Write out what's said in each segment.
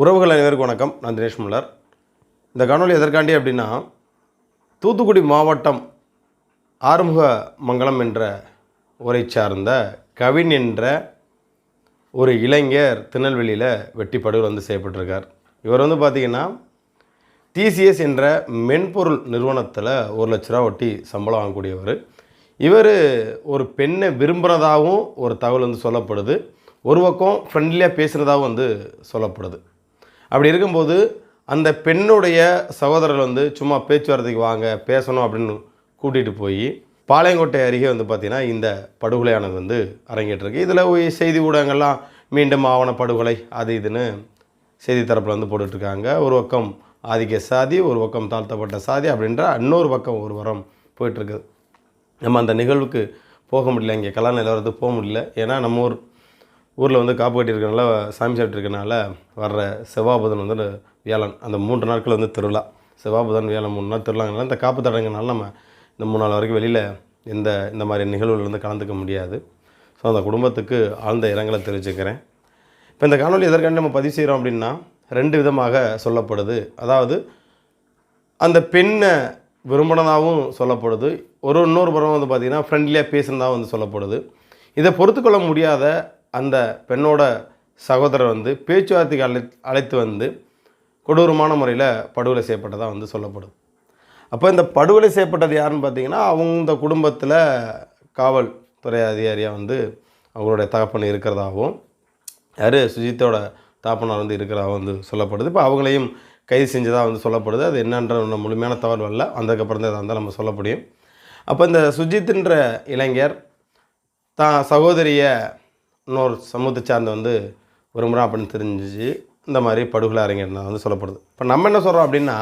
உறவுகள் அனைவருக்கும் வணக்கம். நான் தினேஷ் முல்லர். இந்த காணொலி எதற்காண்டி அப்படின்னா தூத்துக்குடி மாவட்டம் ஆறுமுக மங்கலம் என்ற ஊரை சார்ந்த கவின் என்ற ஒரு இளைஞர் திருநெல்வேலியில் வெட்டி படுகொலை வந்து செய்யப்பட்டிருக்கார். இவர் வந்து பார்த்திங்கன்னா டிசிஎஸ் என்ற மென்பொருள் நிறுவனத்தில் ஒரு லட்ச ரூபா ஒட்டி சம்பளம் வாங்கக்கூடியவர். இவர் ஒரு பெண்ணை விரும்புகிறதாகவும் ஒரு தகவல் வந்து சொல்லப்படுது. ஒரு பக்கம் ஃப்ரெண்ட்லியாக பேசுகிறதாகவும் வந்து சொல்லப்படுது. அப்படி இருக்கும்போது அந்த பெண்ணுடைய சகோதரர் வந்து சும்மா பேச்சுவார்த்தைக்கு வாங்க பேசணும் அப்படின்னு கூட்டிகிட்டு போய் பாளையங்கோட்டை அருகே வந்து பார்த்திங்கன்னா இந்த படுகொலையானது வந்து அரங்கேற்றிருக்கு இதில் செய்தி ஊடகங்கள்லாம் மீண்டும் ஆவண படுகொலை அது இதுன்னு செய்தி தரப்பில் வந்து போட்டுட்ருக்காங்க ஒரு பக்கம் ஆதிக்க சாதி ஒரு பக்கம் தாழ்த்தப்பட்ட சாதி அப்படின்ற இன்னொரு பக்கம் ஒரு வரம் போயிட்டுருக்குது நம்ம அந்த நிகழ்வுக்கு போக முடியல இங்கே கலா நிலவரத்துக்கு போக முடியல. ஏன்னா நம்ம ஊர் ஊரில் வந்து காப்பு கட்டியிருக்கனால சாமி சாப்பிட்ருக்கனால வர்ற செவ்வாபுதன் வந்து வியாழன் அந்த மூன்று நாட்கள் வந்து திருவிழா. செவ்வாபுதன் வியாழன் மூணு நாள் திருவிழாங்கனால இந்த காப்பு தடங்கனால நம்ம இந்த மூணு நாள் வரைக்கும் வெளியில் எந்த இந்த மாதிரி நிகழ்வுகள் வந்து கலந்துக்க முடியாது. ஸோ அந்த குடும்பத்துக்கு ஆழ்ந்த இரங்கலை தெரிவிச்சுக்கிறேன். இப்போ இந்த காணொலி எதற்காண்டி நம்ம பதிவு செய்கிறோம் அப்படின்னா ரெண்டு விதமாக சொல்லப்படுது. அதாவது அந்த பெண்ணை விரும்பினதாகவும் சொல்லப்படுது. ஒரு இன்னொரு புறம் வந்து பார்த்திங்கன்னா ஃப்ரெண்ட்லியாக பேசுனதாகவும் வந்து சொல்லப்படுது. இதை பொறுத்துக்கொள்ள முடியாத அந்த பெண்ணோட சகோதரர் வந்து பேச்சுவார்த்தைக்கு அழை அழைத்து வந்து கொடூரமான முறையில் படுகொலை செய்யப்பட்டதாக வந்து சொல்லப்படுது அப்போ இந்த படுகொலை செய்யப்பட்டது யாருன்னு பார்த்தீங்கன்னா அவங்க குடும்பத்தில் காவல்துறை அதிகாரியாக வந்து அவங்களுடைய தகப்பன் இருக்கிறதாகவும் யார் சுஜித்தோட தாப்பனார் வந்து இருக்கிறதாக வந்து சொல்லப்படுது. இப்போ அவங்களையும் கைது செஞ்சதாக வந்து சொல்லப்படுது. அது என்னன்ற முழுமையான தகவல் வரல. வந்ததுக்கப்புறம் தான் இருந்தால் நம்ம சொல்ல முடியும். அப்போ இந்த சுஜித்ன்ற இளைஞர் தான் சகோதரியை இன்னொரு சமூகத்தை சார்ந்த வந்து விரும்புகிறான் அப்படின்னு தெரிஞ்சிச்சு. இந்த மாதிரி படுகொலை அரங்கேறினா வந்து சொல்லப்படுது. இப்போ நம்ம என்ன சொல்கிறோம் அப்படின்னா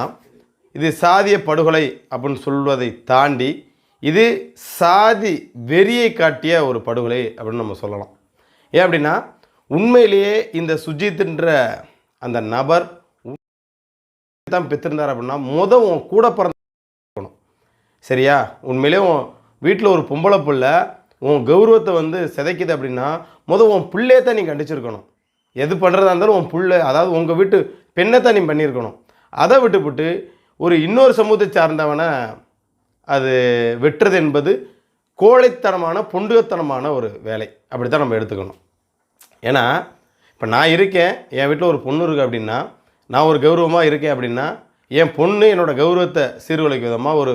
இது சாதிய படுகொலை அப்படின்னு சொல்வதை தாண்டி இது சாதி வெறியை காட்டிய ஒரு படுகொலை அப்படின்னு நம்ம சொல்லலாம். ஏன் அப்படின்னா உண்மையிலேயே இந்த சுஜித்ன்ற அந்த நபர் தான் பெற்றிருந்தார் அப்படின்னா முத உன் கூட பிறந்த சரியா? உண்மையிலே உன் வீட்டில் ஒரு பொம்பளை பிள்ளை உன் கௌரவத்தை வந்து சிதைக்குது அப்படின்னா முத உன் பிள்ளையை தான் நீ கண்டிச்சிருக்கணும். எது பண்ணுறதா இருந்தாலும் உன் பிள்ளை அதாவது உங்கள் வீட்டு பெண்ணைத்தான் நீ பண்ணியிருக்கணும். அதை விட்டுவிட்டு ஒரு இன்னொரு சமூகத்தை சார்ந்தவனை அது வெட்டுறது என்பது கோழைத்தனமான பொண்டுகத்தனமான ஒரு வேலை. அப்படி தான் நம்ம எடுத்துக்கணும். ஏன்னா இப்போ நான் இருக்கேன் என் வீட்டில் ஒரு பொண்ணு இருக்குது அப்படின்னா நான் ஒரு கௌரவமாக இருக்கேன் அப்படின்னா என் பொண்ணு என்னோடய கௌரவத்தை சீர்குலைக்கும் விதமாக ஒரு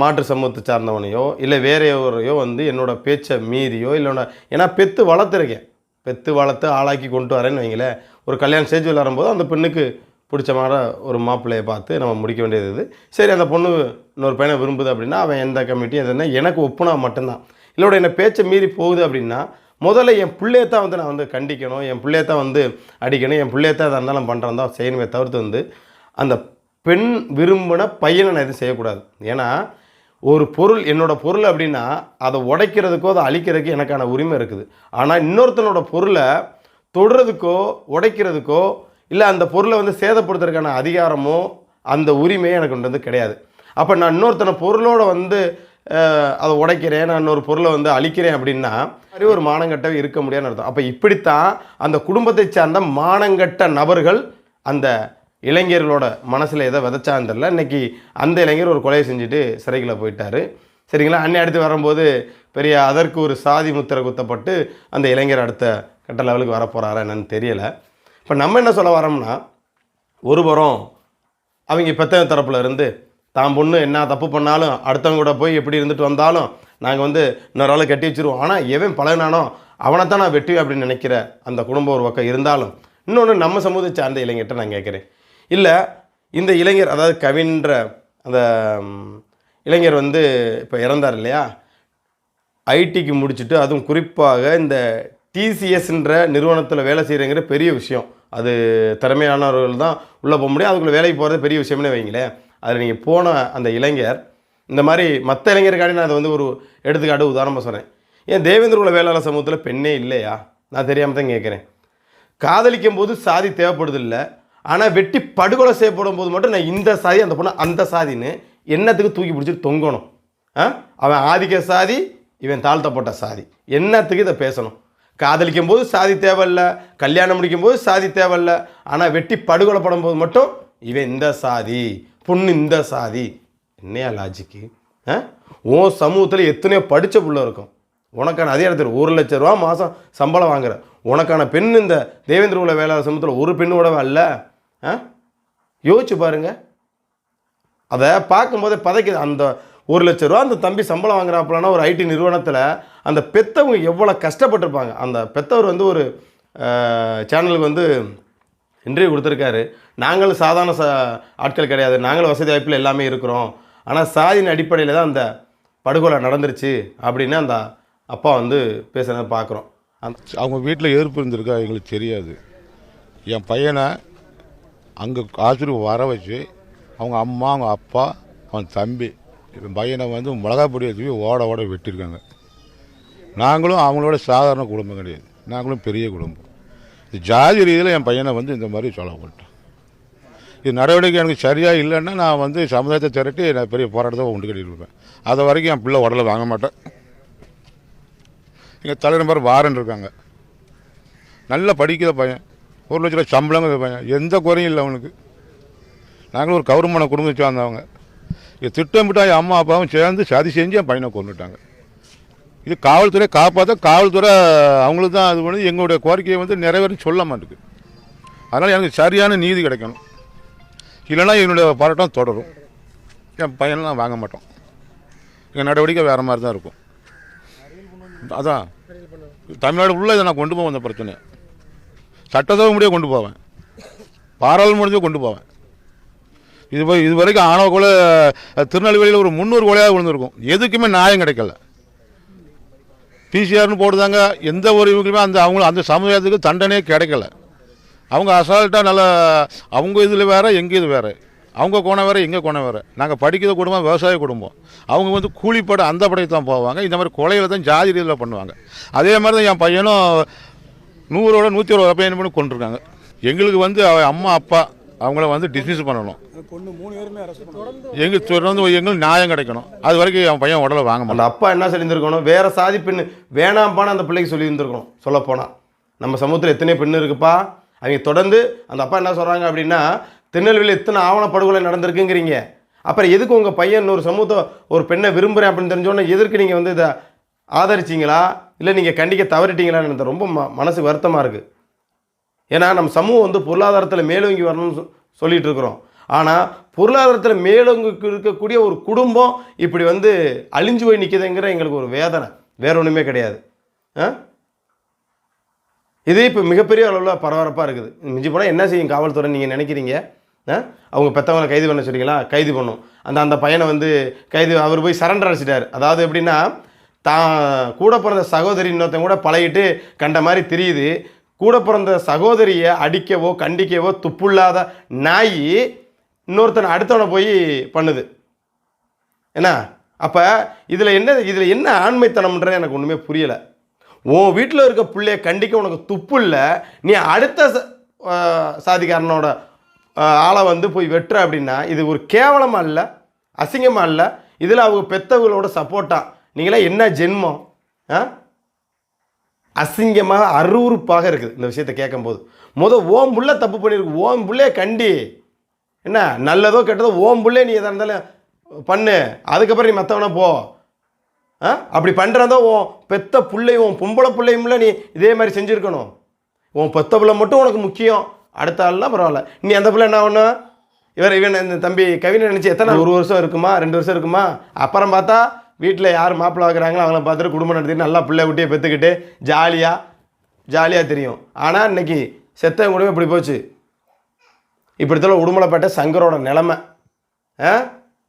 மாற்று சமூகத்தை சார்ந்தவனையோ இல்லை வேற ஒரையோ வந்து என்னோடய பேச்சை மீறியோ இல்லை ஏன்னா பெத்து வளர்த்துருக்கேன். பெத்து வளர்த்து ஆளாக்கி கொண்டு வரேன்னு வைங்களேன். ஒரு கல்யாணம் ஸ்டேஜ் வரும்போது அந்த பெண்ணுக்கு பிடிச்ச மாதிரி ஒரு மாப்பிள்ளையை பார்த்து நம்ம முடிக்க வேண்டியது இது. சரி அந்த பொண்ணு இன்னொரு பையனை விரும்புது அப்படின்னா அவன் எந்த கமிட்டியும் எதுனா எனக்கு ஒப்புனா மட்டும்தான். இல்லோட என்னை பேச்சை மீறி போகுது அப்படின்னா முதல்ல என் பிள்ளையத்தான் வந்து நான் வந்து கண்டிக்கணும் என் பிள்ளையத்தான் வந்து அடிக்கணும் என் பிள்ளையத்தான் அதை இருந்தாலும் பண்ணுறேன் தான் செய்யணுமே தவிர்த்து வந்து அந்த பெண் விரும்பின பையனை நான் எதுவும் செய்யக்கூடாது. ஏன்னா ஒரு பொருள் என்னோடய பொருள் அப்படின்னா அதை உடைக்கிறதுக்கோ அதை அழிக்கிறதுக்கு எனக்கான உரிமை இருக்குது. ஆனால் இன்னொருத்தனோட பொருளை தொடுறதுக்கோ உடைக்கிறதுக்கோ இல்லை அந்த பொருளை வந்து சேதப்படுத்துறதுக்கான அதிகாரமோ அந்த உரிமையே எனக்கு வந்து கிடையாது. அப்போ நான் இன்னொருத்தனை பொருளோடு வந்து அதை உடைக்கிறேன் நான் இன்னொரு பொருளை வந்து அழிக்கிறேன் அப்படின்னா மாதிரி ஒரு மானங்கட்டவே இருக்க முடியாதுன்னு அர்த்தம். அப்போ இப்படித்தான் அந்த குடும்பத்தை சார்ந்த மானங்கட்ட நபர்கள் அந்த இளைஞர்களோட மனசில் எதை விதைச்சான்னு தெரில இன்றைக்கி அந்த இளைஞர் ஒரு கொலையை செஞ்சுட்டு சிறைக்குள்ளே போயிட்டார். சரிங்களா? அன்னை அடுத்து வரும்போது பெரிய அதற்கு ஒரு சாதி முத்திரை குத்தப்பட்டு அந்த இளைஞர் அடுத்த கட்ட லெவலுக்கு வரப்போகிறாரா என்னன்னு தெரியலை. இப்போ நம்ம என்ன சொல்ல வரோம்னா ஒருபுறம் அவங்க பெத்தவங்க தரப்பில் இருந்து தான் பொண்ணு என்ன தப்பு பண்ணாலும் அடுத்தவங்க கூட போய் எப்படி இருந்துட்டு வந்தாலும் நாங்கள் வந்து இன்னொரு ஆளை கட்டி வச்சுருவோம். ஆனால் எவன் பழகினானோ அவனை தான் நான் வெட்டுவேன் அப்படின்னு நினைக்கிற அந்த குடும்பம் ஒரு பக்கம் இருந்தாலும் இன்னொன்று நம்ம சமூகத்தை சார்ந்த இளைஞர்கிட்ட நான் கேட்குறேன் இல்லை இந்த இளைஞர் அதாவது கவின்ற அந்த இளைஞர் வந்து இப்போ இறந்தார் இல்லையா? ஐடிக்கு முடிச்சுட்டு அதுவும் குறிப்பாக இந்த டிசிஎஸ்ன்ற நிறுவனத்தில் வேலை செய்கிறங்கிற பெரிய விஷயம். அது திறமையானவர்கள் தான் உள்ளே போக முடியும். அதுக்குள்ளே வேலைக்கு போகிறது பெரிய விஷயம்னு வைங்களேன். அதில் நீங்கள் போன அந்த இளைஞர் இந்த மாதிரி மற்ற இளைஞருக்காண்டி நான் அதை வந்து ஒரு எடுத்துக்காட்டு உதாரணமாக சொல்கிறேன் ஏன் தேவேந்திர உள்ள வேளாளர் சமூகத்தில் பெண்ணே இல்லையா? நான் தெரியாமல் தான் கேட்குறேன் காதலிக்கும் போது சாதி தேவைப்படுது இல்லை. ஆனால் வெட்டி படுகொலை செய்யப்படும் போது மட்டும் நான் இந்த சாதி அந்த பொண்ணு அந்த சாதின்னு என்னத்துக்கு தூக்கி பிடிச்சிட்டு தொங்கணும்? ஆ? அவன் ஆதிக்க சாதி இவன் தாழ்த்தப்பட்ட சாதி. என்னத்துக்கு இதை பேசணும்? காதலிக்கும் போது சாதி தேவையில்ல கல்யாணம் முடிக்கும் போது சாதி தேவையில்ல. ஆனால் வெட்டி படுகொலை படும்போது மட்டும் இவன் இந்த சாதி பொண்ணு இந்த சாதி. என்னையா லாஜிக்கு ஆ? உன் சமூகத்தில் எத்தனையோ படித்த பிள்ளை இருக்கும். உனக்கான அதே இடத்துல ஒரு லட்ச ரூபா மாதம் சம்பளம் வாங்குற. உனக்கான பெண் இந்த தேவேந்திர குல வேலை சமூகத்தில் ஒரு பெண்ணோட அல்ல. யோசிச்சு பாருங்க. அதை பார்க்கும்போதே பதைக்குது. அந்த ஒரு லட்ச ரூபா அந்த தம்பி சம்பளம் வாங்குறாப்புலனா ஒரு ஐடி நிறுவனத்தில் அந்த பெத்தவங்க எவ்வளோ கஷ்டப்பட்டிருப்பாங்க. அந்த பெத்தவர் வந்து ஒரு சேனலுக்கு வந்து இன்டர்வியூ கொடுத்துருக்காரு. நாங்களும் சாதாரண ச ஆட்கள் கிடையாது. நாங்களும் வசதி வாய்ப்பில் எல்லாமே இருக்கிறோம். ஆனால் சாதியின் அடிப்படையில் தான் அந்த படுகொலை நடந்துருச்சு அப்படின்னு அந்த அப்பா வந்து பேசுகிறத பார்க்குறோம். அந்த அவங்க வீட்டில் எதிர்ப்பு இருந்திருக்கா? எங்களுக்கு தெரியாது. என் பையனை அங்கே ஆசிரியர் வர வச்சு அவங்க அம்மா அவங்க அப்பா அவன் தம்பி என் பையனை வந்து மிளகா பொடி வச்சு ஓட ஓட வெட்டியிருக்காங்க. நாங்களும் அவங்களோட சாதாரண குடும்பம் கிடையாது. நாங்களும் பெரிய குடும்பம். இது ஜாதி ரீதியில் என் பையனை வந்து இந்த மாதிரி சொல்லப்பட்டேன் இது நடவடிக்கை எனக்கு சரியாக இல்லைன்னா நான் வந்து சமுதாயத்தை திரட்டி நான் பெரிய போராட்டத்தை உண்டு கட்டிட்டு இருப்பேன். அது வரைக்கும் என் பிள்ளை உடலை வாங்க மாட்டேன். எங்கள் தலைநம்பர் வாரன் இருக்காங்க. நல்லா படிக்கிற பையன். ஒரு லட்ச ரூபா சம்பளம் பையன் எந்த குறையும் இல்லை அவனுக்கு. நாங்களும் ஒரு கௌரவமான குடும்பத்தை வந்தவங்க இது திட்டமிட்டா என் அம்மா அப்பாவும் சேர்ந்து சதி செஞ்சு என் பையனை கொண்டுட்டாங்க இது காவல்துறை காப்பாற்ற காவல்துறை அவங்களுக்கு தான் அது பண்ணி. எங்களுடைய கோரிக்கையை வந்து நிறைவேறும் சொல்ல மாட்டேங்குது அதனால் எனக்கு சரியான நீதி கிடைக்கணும். இல்லைன்னா என்னுடைய போராட்டம் தொடரும். என் பையன்லாம் வாங்க மாட்டோம். எங்கள் நடவடிக்கை வேறு மாதிரி தான் இருக்கும். அதான். தமிழ்நாடு உள்ளே இதை நான் கொண்டு போக வந்த பிரச்சனை சட்டசபை முடிய கொண்டு போவேன். பாராளுமன்றத்தையும் கொண்டு போவேன். இது இது வரைக்கும் ஆணவ கொலை திருநெல்வேலியில் ஒரு முந்நூறு கொலையாக விழுந்திருக்கும். எதுக்குமே நியாயம் கிடைக்கல. பிசிஆர்னு போடுதாங்க எந்த ஒரு இவங்களுமே அந்த அவங்க அந்த சமுதாயத்துக்கு தண்டனையே கிடைக்கல. அவங்க அசால்ட்டாக நல்லா அவங்க இதில் வேறு எங்கள் இது வேறு. அவங்க கோணம் வேறு எங்கள் கோணம் வேறு. நாங்கள் படிக்கிற குடும்பம் விவசாய குடும்பம். அவங்க வந்து கூலிப்பட அந்த படைக்கு தான் போவாங்க. இந்த மாதிரி கொலையில் தான் ஜாதி ரீதியில் பண்ணுவாங்க. அதே மாதிரி தான் என் பையனும் நூறோட நூற்றி ஒரு பையன் பண்ணி கொண்டிருக்காங்க எங்களுக்கு வந்து அவ அம்மா அப்பா அவங்கள வந்து டிஸ்மிஸ் பண்ணணும். எங்களுக்கு தொடர்ந்து எங்களுக்கு நியாயம் கிடைக்கணும். அது வரைக்கும் என் பையன் உடலை வாங்க மாட்டான். அந்த அப்பா என்ன சொல்லியிருந்திருக்கணும்? வேற சாதி பெண்ணு வேணாம்பான்னு அந்த பிள்ளைக்கு சொல்லியிருந்திருக்கணும். சொல்லப்போனால் நம்ம சமூகத்தில் எத்தனை பெண்ணு இருக்குப்பா. அவங்க தொடர்ந்து அந்த அப்பா என்ன சொல்கிறாங்க அப்படின்னா திருநெல்வேலியில் எத்தனை ஆவண படுகொலை நடந்திருக்குங்கிறீங்க. அப்புறம் எதுக்கு உங்கள் பையன் இன்னொரு சமூகத்தை ஒரு பெண்ணை விரும்புகிறேன் அப்படின்னு தெரிஞ்சோன்னே எதற்கு நீங்கள் வந்து இதை ஆதரிச்சிங்களா? இல்லை நீங்கள் கண்டிக்க தவறிட்டீங்களான்னு எனக்கு ரொம்ப ம மனசு வருத்தமாக இருக்குது ஏன்னா நம்ம சமூகம் வந்து பொருளாதாரத்தில் மேலோங்கி வரணும்னு சொ- சொல்லிட்டு இருக்கிறோம் ஆனால் பொருளாதாரத்தில் மேலோங்கி இருக்கக்கூடிய ஒரு குடும்பம் இப்படி வந்து அழிஞ்சு போய் நிற்கிதுங்கிற எங்களுக்கு ஒரு வேதனை. வேற ஒன்றுமே கிடையாது. ஆ? இது இப்போ மிகப்பெரிய அளவில் பரபரப்பாக இருக்குது. மிஞ்சி போனால் என்ன செய்யும் காவல்துறை நீங்கள் நினைக்கிறீங்க? ஆ? அவங்க பெற்றவங்களை கைது பண்ண சொன்னீங்களா? கைது பண்ணும். அந்த அந்த பையனை வந்து கைது அவர் போய் சரண்டர் அடிச்சிட்டார். அதாவது எப்படின்னா தான் கூட பிறந்த சகோதரி இன்னொருத்தன் கூட பழகிட்டு கண்ட மாதிரி தெரியுது. கூட பிறந்த சகோதரியை அடிக்கவோ கண்டிக்கவோ துப்புள்ளாத நாய் இன்னொருத்தனை அடுத்தவனை போய் பண்ணுது. என்ன அப்போ இதில் என்ன இதில் என்ன ஆண்மைத்தனம்ன்றது எனக்கு ஒன்றுமே புரியலை. உன் வீட்டில் இருக்க பிள்ளைய கண்டிக்க உனக்கு துப்பு இல்லை நீ அடுத்த ச- சாதிக்காரனோட ஆளை வந்து போய் வெட்டுற அப்படின்னா இது ஒரு கேவலமாக இல்லை அசிங்கமாக இல்லை இதில் அவங்க பெத்தவங்களோட சப்போர்ட்டா? நீங்களாம் என்ன ஜென்மம்? ஆ? அசிங்கமாக அருவருப்பாக இருக்குது இந்த விஷயத்தை கேட்கும்போது. முத ஓம் புள்ள தப்பு பண்ணியிருக்கு ஓம் புள்ளைய கண்டி. என்ன? நல்லதோ கெட்டதோ ஓம் புள்ளே நீ எதாக இருந்தாலும் பண்ணு. அதுக்கப்புறம் நீ மற்றவனை போ. ஆ? அப்படி பண்ணுறதோ உன் பெத்த பிள்ளையும் உன் பொம்பளை பிள்ளையும்ல நீ இதே மாதிரி செஞ்சுருக்கணும். உன் பெத்த பிள்ளை மட்டும் உனக்கு முக்கியம். அடுத்த ஆள்லாம் பரவாயில்ல. நீ அந்த பிள்ளை என்ன ஒன்று இவர் இவன் இந்த தம்பி கவினை நினச்சி எத்தனை ஒரு வருஷம் இருக்குமா? ரெண்டு வருஷம் இருக்குமா? அப்புறம் பார்த்தா வீட்டில் யார் மாப்பிள்ளை வைக்கிறாங்களோ அவங்கள பார்த்துட்டு குடும்பம் நடத்திட்டு நல்லா பிள்ளை விட்டே பெற்றுக்கிட்டு ஜாலியாக ஜாலியாக தெரியும். ஆனால் இன்னைக்கு செத்தவங்க கூட இப்படி போச்சு. இப்படித்தால உடுமலைப்பேட்டை சங்கரோட நிலமை. ஆ?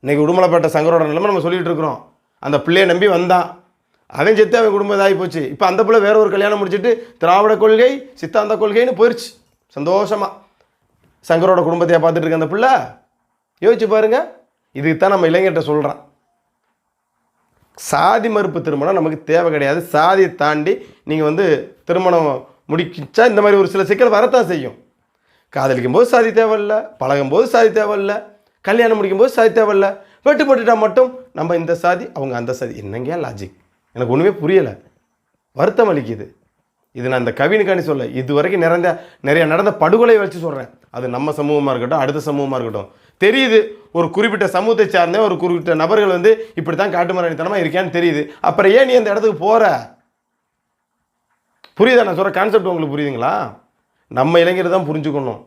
இன்னைக்கு உடுமலைப்பேட்டை சங்கரோட நிலமை நம்ம சொல்லிகிட்டு இருக்கிறோம். அந்த பிள்ளையை நம்பி வந்தான். அவன் செத்து அவன் குடும்பம் இதாகி போச்சு. இப்போ அந்த பிள்ளை வேற ஒரு கல்யாணம் முடிச்சுட்டு திராவிட கொள்கை சித்தாந்த கொள்கைன்னு போயிடுச்சு சந்தோஷமாக சங்கரோட குடும்பத்தையாக பார்த்துட்டு இருக்க அந்த பிள்ளை? யோசிச்சு பாருங்க. இதுக்கு தான் நம்ம இளைஞர்கிட்ட சொல்கிறேன் சாதி மறுப்பு திருமணம் நமக்கு தேவை கிடையாது. சாதியை தாண்டி நீங்கள் வந்து திருமணம் முடிக்கிச்சா இந்த மாதிரி ஒரு சில சிக்கல் வரத்தான் செய்யும். காதலிக்கும் போது சாதி தேவையில்லை பழகும் போது சாதி தேவையில்லை கல்யாணம் முடிக்கும் போது சாதி தேவையில்ல வெட்டுப்பட்டுட்டா மட்டும் நம்ம இந்த சாதி அவங்க அந்த சாதி. என்னங்க லாஜிக் எனக்கு ஒன்றுமே புரியலை. வருத்தம் அளிக்குது. இது நான் இந்த கவினுக்காண்டி சொல்ல இது வரைக்கும் நிறைந்த நிறைய நடந்த படுகொலை வச்சு சொல்கிறேன் அது நம்ம சமூகமாக இருக்கட்டும் அடுத்த சமூகமாக இருக்கட்டும். தெரியுது. ஒரு குறிப்பிட்ட சமூகத்தை சார்ந்த ஒரு குறிப்பிட்ட நபர்கள் வந்து இப்படி தான் காட்டுமராணித்தனமாக இருக்கான்னு தெரியுது. அப்புறம் ஏன் நீ அந்த இடத்துக்கு போகிற புரியுதா? நான் சொல்கிற கான்செப்ட் உங்களுக்கு புரியுதுங்களா? நம்ம இளைஞர் தான் புரிஞ்சுக்கணும்.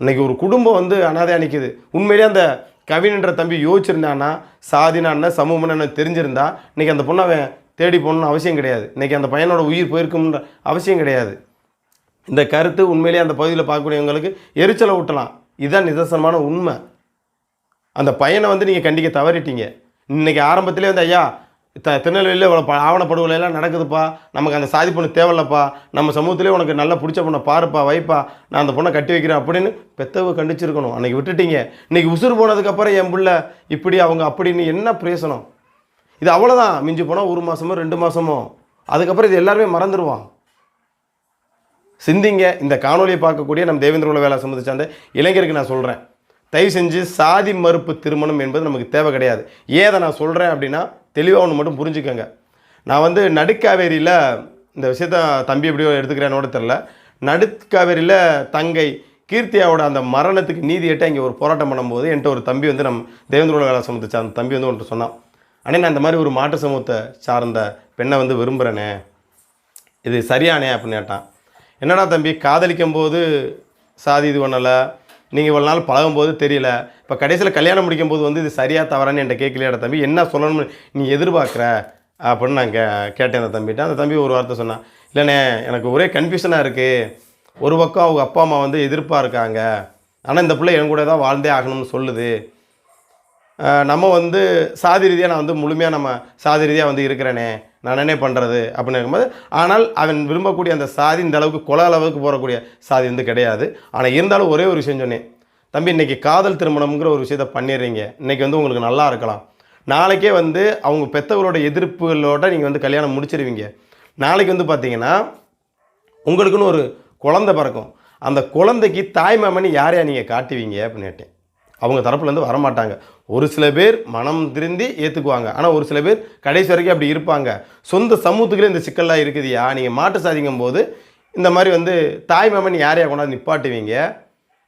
இன்றைக்கி ஒரு குடும்பம் வந்து அனாதையாக நிற்கிது உண்மையிலேயே அந்த கவின்ன்ற தம்பி யோசிச்சிருந்தான்னா சாதினா என்ன தெரிஞ்சிருந்தா இன்றைக்கி அந்த பொண்ணை அவன் தேடி போகணும்னு அவசியம் கிடையாது. இன்னைக்கு அந்த பையனோட உயிர் போயிருக்கும்ன்ற அவசியம் கிடையாது. இந்த கருத்து உண்மையிலேயே அந்த பகுதியில் பார்க்கக்கூடியவங்களுக்கு எரிச்சலை ஊட்டலாம். இதுதான் நிதர்சனமான உண்மை. அந்த பையனை வந்து நீங்கள் கண்டிக்க தவறிட்டீங்க. இன்னைக்கு ஆரம்பத்திலே வந்து ஐயா த திருநெல்வேலியில் இவ்வளோ ப- நடக்குதுப்பா. நமக்கு அந்த சாதி பொண்ணு தேவையில்லப்பா. நம்ம சமூகத்திலே உனக்கு நல்லா பிடிச்ச பொண்ணை பாருப்பா வைப்பா. நான் அந்த பொண்ணை கட்டி வைக்கிறேன் அப்படின்னு பெத்தவ கண்டிச்சிருக்கணும். அன்றைக்கி விட்டுட்டீங்க. இன்னைக்கு உசுறு போனதுக்கப்புறம் என் பிள்ள இப்படி அவங்க அப்படின்னு என்ன பிரயோசனம்? இது அவ்வளோதான் மிஞ்சி போனால் ஒரு மாதமோ ரெண்டு மாதமோ அதுக்கப்புறம் இது எல்லாருமே மறந்துடுவான் சிந்திங்க. இந்த காணொலியை பார்க்கக்கூடிய நம் தேவேந்திர உள்ள வேலை சம்மந்த சார்ந்த இளைஞருக்கு நான் சொல்கிறேன் தயவு செஞ்சு சாதி மறுப்பு திருமணம் என்பது நமக்கு தேவை கிடையாது. ஏதை நான் சொல்கிறேன் அப்படின்னா தெளிவாக ஒன்று மட்டும் புரிஞ்சுக்கோங்க. நான் வந்து நடுக்காவேரியில் இந்த விஷயத்த தம்பி எப்படியோ எடுத்துக்கிறேனோட தெரில நடுக்காவேரியில் தங்கை கீர்த்தியாவோட அந்த மரணத்துக்கு நீதி எட்ட இங்கே ஒரு போராட்டம் பண்ணும்போது என்கிட்ட ஒரு தம்பி வந்து நம்ம தேவேந்திர உள்ள வேலை சமூகத்தை சார்ந்த தம்பி வந்து ஒன்று சொன்னான். அண்ணே நான் இந்த மாதிரி ஒரு மாட்டு சமூகத்தை சார்ந்த பெண்ணை வந்து விரும்புகிறேனே இது சரியானே அப்படின்னு கேட்டான். என்னடா தம்பி காதலிக்கும் போது சாதி இது பண்ணலை நீங்கள் இவ்வளோ நாள் பழகும்போது தெரியல இப்போ கடைசியில் கல்யாணம் முடிக்கும் போது வந்து இது சரியாக தவறான்னு என்கிட்ட கேட்கலையாட தம்பி என்ன சொல்லணும்னு நீ எதிர்பார்க்குற? அப்படின்னு நான் கே கேட்டேன் அந்த தம்பிகிட்ட அந்த தம்பி ஒரு வார்த்தை சொன்னான் இல்லைண்ணே எனக்கு ஒரே கன்ஃபியூஷனாக இருக்குது ஒரு பக்கம் அவங்க அப்பா அம்மா வந்து எதிர்ப்பாக இருக்காங்க. ஆனால் இந்த பிள்ளை என் கூட தான் வாழ்ந்தே ஆகணும்னு சொல்லுது. நம்ம வந்து சாதி ரீதியாக நான் வந்து முழுமையாக நம்ம சாதி ரீதியாக வந்து இருக்கிறேனே நான் என்ன பண்ணுறது அப்படின்னு இருக்கும்போது ஆனால் அவன் விரும்பக்கூடிய அந்த சாதி இந்த அளவுக்கு கொல அளவுக்கு போகக்கூடிய சாதி வந்து கிடையாது. ஆனால் இருந்தாலும் ஒரே ஒரு விஷயம் சொன்னேன். தம்பி இன்றைக்கி காதல் திருமணம்ங்கிற ஒரு விஷயத்த பண்ணிடுறீங்க. இன்னைக்கு வந்து உங்களுக்கு நல்லா இருக்கலாம். நாளைக்கே வந்து அவங்க பெற்றவரோட எதிர்ப்புகளோட நீங்கள் வந்து கல்யாணம் முடிச்சிருவீங்க. நாளைக்கு வந்து பார்த்தீங்கன்னா உங்களுக்குன்னு ஒரு குழந்தை பிறக்கும். அந்த குழந்தைக்கு தாய் மாமனி யாரையா நீங்கள் காட்டுவீங்க அப்படின்னு கேட்டேன். அவங்க தரப்புலேருந்து வரமாட்டாங்க. ஒரு சில பேர் மனம் திருந்தி ஏற்றுக்குவாங்க ஆனால் ஒரு சில பேர் கடைசி வரைக்கும் அப்படி இருப்பாங்க. சொந்த சமூகத்துக்குள்ளே இந்த சிக்கல்லாம் இருக்குதுயா? நீங்கள் மாட்டு சாதிக்கும் போது இந்த மாதிரி வந்து தாய் மாமன் யாரையா கொண்டாந்து நிப்பாட்டுவீங்க?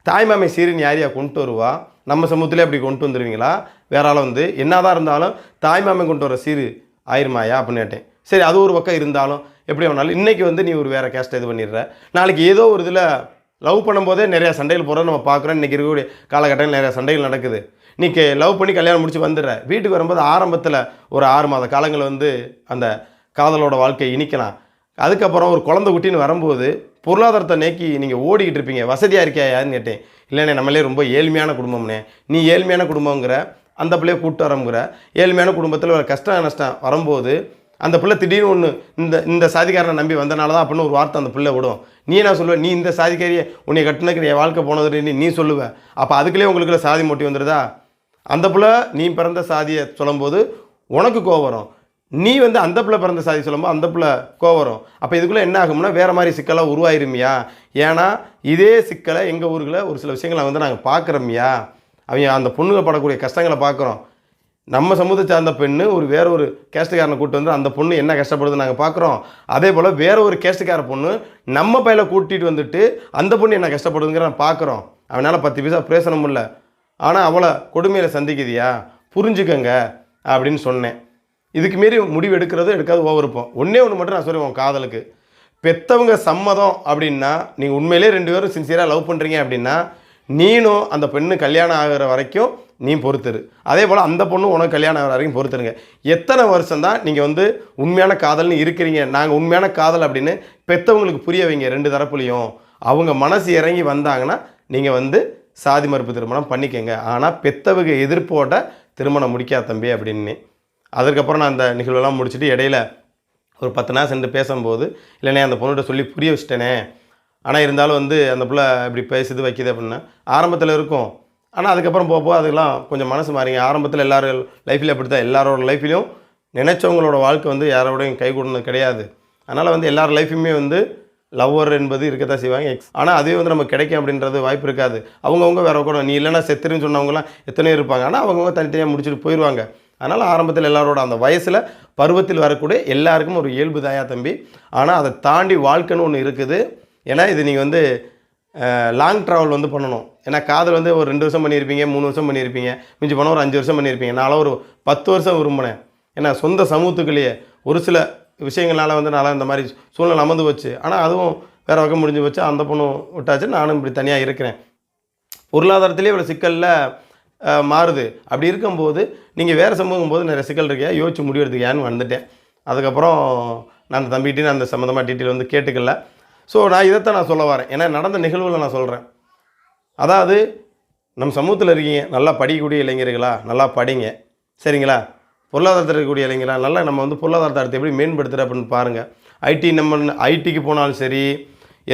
தாய் மாமை சீரின் யாரையா கொண்டு வருவா? நம்ம சமூகத்திலே அப்படி கொண்டு வந்துடுவீங்களா வேற ஆள் வந்து என்னதான் இருந்தாலும் தாய் மாமை கொண்டு வர சீரு ஆயிருமாயா? அப்படின்னு கேட்டேன். சரி அது ஒரு பக்கம் இருந்தாலும் எப்படி வேணாலும். இன்றைக்கி வந்து நீ ஒரு வேறு கேஸ்ட்டை இது பண்ணிடுற. நாளைக்கு ஏதோ ஒரு இதில் லவ் பண்ணும்போதே நிறையா சண்டைகள் போகிறோம் நம்ம பார்க்குறோம். இன்றைக்கி இருக்கக்கூடிய காலகட்டத்தில் நிறையா சண்டைகள் நடக்குது. நீ லவ் பண்ணி கல்யாணம் முடிச்சு வந்துடுற வீட்டுக்கு வரும்போது ஆரம்பத்தில் ஒரு ஆறு மாத காலங்கள் வந்து அந்த காதலோட வாழ்க்கையை இனிக்கலாம். அதுக்கப்புறம் ஒரு குழந்தை குட்டின்னு வரும்போது பொருளாதாரத்தை நோக்கி நீங்கள் ஓடிக்கிட்டு இருப்பீங்க. வசதியாக இருக்கியான்னு கேட்டேன். இல்லைண்ணே நம்மளே ரொம்ப ஏழ்மையான குடும்பம்னே நீ ஏழ்மையான குடும்பங்கிற அந்த பிள்ளைய கூப்பிட்டு வரங்கிற ஏழ்மையான குடும்பத்தில் ஒரு கஷ்டம் நஷ்டம் வரும்போது அந்த பிள்ளை திடீர்னு ஒன்று இந்த இந்த சாதிக்காரனை நம்பி வந்தனால தான் அப்படின்னு ஒரு வார்த்தை அந்த பிள்ளை விடும். நீ என்ன சொல்லுவ? நீ இந்த சாதிக்காரியை உன்னை கட்டினக்கு என் வாழ்க்கை போனது நீ சொல்லுவ. அப்போ அதுக்குள்ளே உங்களுக்குள்ள சாதி மூட்டி வந்துடுதா அந்த பிள்ளை நீ பிறந்த சாதியை சொல்லும்போது உனக்கு கோவம் வரும். நீ வந்து அந்த பிள்ளை பிறந்த சாதி சொல்லும்போது அந்த பிள்ளை கோவம் வரும். அப்போ இதுக்குள்ளே என்ன ஆகும்னா வேறு மாதிரி சிக்கலாக உருவாயிருமியா? ஏன்னா இதே சிக்கலை எங்கள் ஊருக்குள்ள ஒரு சில விஷயங்களை வந்து நாங்கள் பார்க்குறோம்யா? அவங்க அந்த பொண்ணுங்க படக்கூடிய கஷ்டங்களை பார்க்குறோம். நம்ம சமூகத்தை சார்ந்த பெண்ணு ஒரு வேற ஒரு கேஸ்டுக்காரனை கூட்டு வந்து அந்த பொண்ணு என்ன கஷ்டப்படுதுன்னு நாங்கள் பார்க்குறோம் அதே போல் வேற ஒரு கேஸ்டுக்கார பொண்ணு நம்ம பையில கூட்டிகிட்டு வந்துட்டு அந்த பொண்ணு என்ன கஷ்டப்படுதுங்கிற நான் பார்க்குறோம் அவனால் பத்து பைசா பேசணும் இல்லை. ஆனால் அவளை கொடுமையில் சந்திக்குதியா? புரிஞ்சுக்கங்க அப்படின்னு சொன்னேன். இதுக்கு மீறி முடிவு எடுக்கிறது எடுக்காது ஓவருப்போம் ஒன்றே ஒன்று மட்டும் நான் சொல்லுவேன் உன் காதலுக்கு. பெத்தவங்க சம்மதம் அப்படின்னா நீங்கள் உண்மையிலே ரெண்டு பேரும் சின்சியராக லவ் பண்ணுறீங்க அப்படின்னா நீனும் அந்த பெண்ணு கல்யாணம் ஆகிற வரைக்கும் நீ பொறுத்துரு. அதே போல் அந்த பொண்ணு உனக்கு கல்யாணம் ஆகிற வரைக்கும் பொறுத்துருங்க. எத்தனை வருஷம் தான் நீங்கள் வந்து உண்மையான காதல்னு இருக்கிறீங்க? நாங்கள் உண்மையான காதல் அப்படின்னு பெற்றவங்களுக்கு புரிய வைங்க ரெண்டு தரப்புலையும். அவங்க மனசு இறங்கி வந்தாங்கன்னா நீங்கள் வந்து சாதி மறுப்பு திருமணம் பண்ணிக்கங்க. ஆனால் பெத்தவங்க எதிர்ப்போட திருமணம் முடிக்கா தம்பி அப்படின்னு. அதுக்கப்புறம் நான் அந்த நிகழ்வெல்லாம் முடிச்சுட்டு இடையில ஒரு பத்து நாள் சென்று பேசும்போது இல்லைனே அந்த பொண்ணுகிட்ட சொல்லி புரிய வச்சிட்டேனே. ஆனால் இருந்தாலும் வந்து அந்த பிள்ளை இப்படி பேசுது வைக்கிது அப்படின்னா ஆரம்பத்தில் இருக்கும். ஆனால் அதுக்கப்புறம் போக போக அதெல்லாம் கொஞ்சம் மனசு மாறிங்க. ஆரம்பத்தில் எல்லாரும் லைஃப்பில் அப்படி தான் எல்லாரோட லைஃப்லையும் நினச்சவங்களோட வாழ்க்கை வந்து யாரோடையும் கை கூடணும் கிடையாது. அதனால் வந்து எல்லார் லைஃபுமே வந்து லவ்வர் என்பது இருக்கத்தான் செய்வாங்க. எக்ஸ் ஆனால் அதே வந்து நம்ம கிடைக்கும் அப்படின்றது வாய்ப்பு இருக்காது. அவங்கவுங்க வேற கூட நீ இல்லைன்னா செத்துருன்னு சொன்னவங்களாம் எத்தனையோ இருப்பாங்க. ஆனால் அவங்கவுங்க தனித்தனியாக முடிச்சுட்டு போயிடுவாங்க அதனால் ஆரம்பத்தில் எல்லாரோட அந்த வயசில் பருவத்தில் வரக்கூடிய எல்லாருக்கும் ஒரு இயல்பு தாயா தம்பி. ஆனால் அதை தாண்டி வாழ்க்கைன்னு ஒன்று இருக்குது. ஏன்னா இது நீங்கள் வந்து லாங் ட்ராவல் வந்து பண்ணணும். ஏன்னா காதல் வந்து ஒரு ரெண்டு வருஷம் பண்ணியிருப்பீங்க மூணு வருஷம் பண்ணியிருப்பீங்க மிஞ்சி போனால் ஒரு அஞ்சு வருஷம் பண்ணியிருப்பீங்க. நான்லாம் ஒரு பத்து வருஷம் விரும்பினேன். ஏன்னா சொந்த சமூகத்துக்குள்ளேயே ஒரு சில விஷயங்களால வந்து நல்லா இந்த மாதிரி சூழ்நிலை அமர்ந்து போச்சு. ஆனால் அதுவும் வேறு பக்கம் முடிஞ்சு போச்சு. அந்த பொண்ணும் விட்டாச்சு. நானும் இப்படி தனியாக இருக்கிறேன். பொருளாதாரத்திலே இவ்வளோ சிக்கலில் மாறுது. அப்படி இருக்கும்போது நீங்கள் வேறு சமூகம் போது நிறைய சிக்கல் இருக்கியா யோசிச்சு முடிவெடுத்துக்கியான்னு வந்துட்டேன். அதுக்கப்புறம் நான் அந்த தம்பிகிட்டையும் அந்த சம்மந்தமாக டீட்டெயில் வந்து கேட்டுக்கல. ஸோ நான் இதைத்தான் நான் சொல்ல வரேன். ஏன்னா நடந்த நிகழ்வுகளை நான் சொல்கிறேன் அதாவது நம்ம சமூகத்தில் இருக்கீங்க நல்லா படிக்கக்கூடிய இளைஞர்களா நல்லா படிங்க. சரிங்களா? பொருளாதாரத்தில் இருக்கக்கூடிய இளைஞர்களா நல்லா நம்ம வந்து பொருளாதாரத்தை எப்படி மேம்படுத்துகிற அப்படின்னு பாருங்கள் ஐடி நம்ம ஐடிக்கு போனாலும் சரி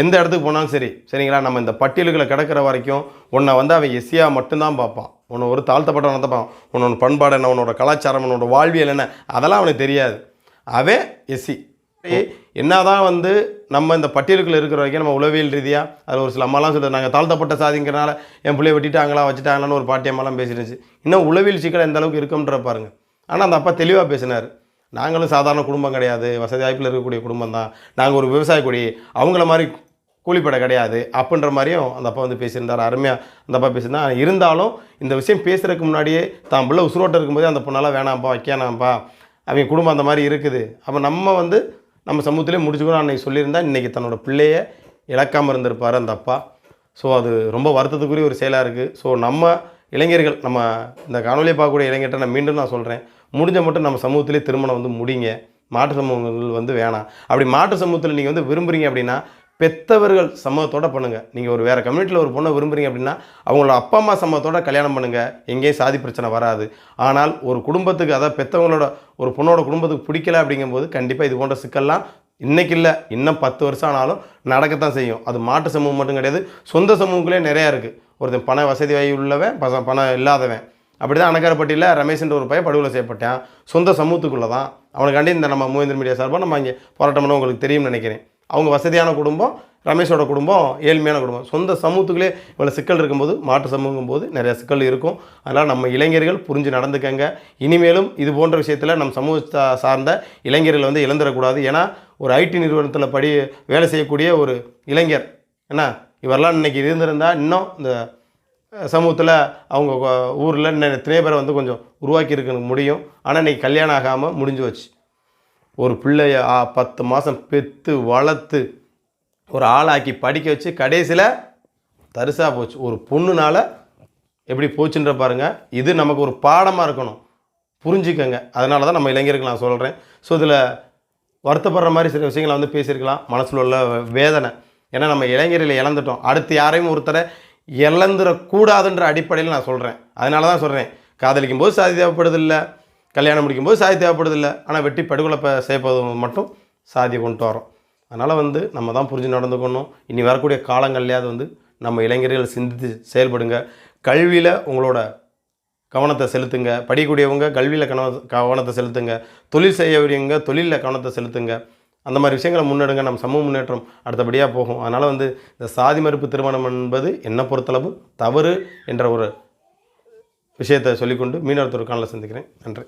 எந்த இடத்துக்கு போனாலும் சரி சரிங்களா? நம்ம இந்த பட்டியல்களை கிடக்கிற வரைக்கும் உன்னை வந்து அவன் எஸ்சியாக மட்டும்தான் பார்ப்பான். உன்னை ஒரு தாழ்த்தப்பட்டவனை தான் பார்ப்பான். உன்னோட பண்பாடு என்ன உன்னோட கலாச்சாரம் உன்னோட வாழ்வியல் என்ன அதெல்லாம் அவனுக்கு தெரியாது. அவன் எஸ்சி. என்னதான் வந்து நம்ம இந்த பட்டியலுக்குள்ள இருக்கிற வரைக்கும் நம்ம உளவியல் ரீதியாக அதில் ஒரு சில அம்மாலாம் சொல்லுது நாங்கள் தாழ்த்தப்பட்ட சாதிங்கிறனால என் பிள்ளைய வெட்டிட்டாங்களா வச்சுட்டாங்களான்னு ஒரு பாட்டி அம்மாலாம் பேசிருந்துச்சு. இன்னும் உளவியல் சிக்கல் எந்த அளவுக்கு இருக்கும்ன்ற பாருங்க. ஆனால் அந்த அப்பா தெளிவாக பேசினார். நாங்களும் சாதாரண குடும்பம் கிடையாது வசதி வாய்ப்பில் இருக்கக்கூடிய குடும்பம் தான். நாங்கள் ஒரு விவசாய கொடி அவங்கள மாதிரி கூலிப்படை கிடையாது. அப்படின்ற மாதிரியும் அந்த அப்பா வந்து பேசியிருந்தார். அருமையாக அந்த அப்பா பேசியிருந்தார் இருந்தாலும் இந்த விஷயம் பேசுகிறதுக்கு முன்னாடியே தான் பிள்ளை உசுரோட்டம் இருக்கும்போதே அந்த பொண்ணால் வேணாம்ப்பா வைக்கானாம்ப்பா அவங்க குடும்பம் அந்த மாதிரி இருக்குது. அப்போ நம்ம வந்து நம்ம சமூகத்திலே முடிச்சுக்கணும் அன்னைக்கு சொல்லியிருந்தால் இன்றைக்கி தன்னோட பிள்ளையை இழக்காமல் இருந்திருப்பார் அந்த அப்பா. ஸோ அது ரொம்ப வருத்தத்துக்குரிய ஒரு செயலாக இருக்குது ஸோ நம்ம இளைஞர்கள் நம்ம இந்த காணொலியை பார்க்கக்கூடிய இளைஞர்கிட்ட நான் மீண்டும் நான் சொல்கிறேன் முடிஞ்ச மட்டும் நம்ம சமூகத்திலே திருமணம் வந்து முடிங்க. மாற்று சமூகங்கள் வந்து வேணாம். அப்படி மாற்று சமூகத்தில் நீங்கள் வந்து விரும்புகிறீங்க அப்படின்னா பெத்தவர்கள் சம்மதத்தோட பண்ணுங்கள் நீங்கள் ஒரு வேறு கம்யூனிட்டியில் ஒரு பொண்ணை விரும்புகிறீங்க அப்படின்னா அவங்களோட அப்பா அம்மா சம்மதத்தோட கல்யாணம் பண்ணுங்கள் எங்கேயும் சாதி பிரச்சனை வராது. ஆனால் ஒரு குடும்பத்துக்கு அதாவது பெத்தவங்களோட ஒரு பொண்ணோட குடும்பத்துக்கு பிடிக்கல அப்படிங்கும்போது கண்டிப்பாக இது போன்ற சிக்கல்லாம் இன்றைக்கி இல்லை இன்னும் பத்து வருஷம் ஆனாலும் நடக்கத்தான் செய்யும். அது மாட்டு சமூகம் மட்டும் கிடையாது சொந்த சமூகங்களே நிறையா இருக்குது ஒருத்தன் பண வசதி வாய் உள்ளவன் பச பணம் இல்லாதவன். அப்படி தான் அணக்காரப்பட்டியில் ரமேஷ்ன்ற ஒரு பையன் படுகொலை செய்யப்பட்டான். சொந்த சமூகத்துக்குள்ளே தான் அவனுக்காண்டி இந்த நம்ம மூவேந்திர மீடியா சார்பாக நம்ம இங்கே போராட்டம் பண்ண உங்களுக்கு தெரியும்னு நினைக்கிறேன். அவங்க வசதியான குடும்பம் ரமேஷோட குடும்பம் ஏழ்மையான குடும்பம். சொந்த சமூகத்துக்குள்ளே இவ்வளோ சிக்கல் இருக்கும்போது மாற்று சமூகம் போது நிறைய சிக்கல் இருக்கும். அதனால் நம்ம இளைஞர்கள் புரிஞ்சு நடந்துக்கங்க. இனிமேலும் இது போன்ற விஷயத்தில் நம்ம சமூக சார்ந்த இளைஞர்கள் வந்து இழந்துடக்கூடாது. ஏன்னா ஒரு ஐடி நிறுவனத்தில் படி வேலை செய்யக்கூடிய ஒரு இளைஞர் என்ன இவரெல்லாம் இன்னைக்கு இருந்திருந்தால் இன்னும் இந்த சமூகத்தில் அவங்க ஊரில் இன்னும் எத்தனையோ பேரை வந்து கொஞ்சம் உருவாக்கி இருக்க முடியும். ஆனால் இன்னைக்கு கல்யாணம் ஆகாமல் முடிஞ்சு வச்சு ஒரு பிள்ளைய பத்து மாதம் பெற்று வளர்த்து ஒரு ஆளாக்கி படிக்க வச்சு கடைசியில் தரிசாக போச்சு. ஒரு பொண்ணுனால எப்படி போச்சுன்ற பாருங்கள் இது நமக்கு ஒரு பாடமாக இருக்கணும். புரிஞ்சுக்கங்க. அதனால தான் நம்ம இளைஞருக்கு நான் சொல்கிறேன் ஸோ இதில் வருத்தப்படுற மாதிரி சில விஷயங்களை வந்து பேசியிருக்கலாம். மனசில் உள்ள வேதனை. ஏன்னா நம்ம இளைஞர்களை இழந்துட்டோம். அடுத்து யாரையும் ஒருத்தரை இழந்துடக்கூடாதுன்ற அடிப்படையில் நான் சொல்கிறேன் அதனால தான் சொல்கிறேன் காதலிக்கும் போது சாதி தேவைப்படுதில்லை. கல்யாணம் முடிக்கும்போது சாதி தேவைப்படுதில்லை ஆனால் வெட்டி படுகொலை ப- செய்யப்படுவது மட்டும் சாதியை கொண்டு வரோம். அதனால் வந்து நம்ம தான் புரிஞ்சு நடந்துக்கணும். இனி வரக்கூடிய காலங்கள்லையாவது வந்து நம்ம இளைஞர்கள் சிந்தித்து செயல்படுங்க. கல்வியில் உங்களோட கவனத்தை செலுத்துங்க. படிக்கக்கூடியவங்க கல்வியில் கவன கவனத்தை செலுத்துங்க. தொழில் செய்யக்கூடியவங்க தொழிலில் கவனத்தை செலுத்துங்க. அந்த மாதிரி விஷயங்களை முன்னெடுங்க. நம்ம சமூக முன்னேற்றம் அடுத்தபடியாக போகும். அதனால் வந்து இந்த சாதி மறுப்பு திருமணம் என்பது என்னை பொறுத்தளவு? தவறு என்ற ஒரு விஷயத்தை சொல்லிக்கொண்டு மீனவர் காலில் சந்திக்கிறேன். நன்றி.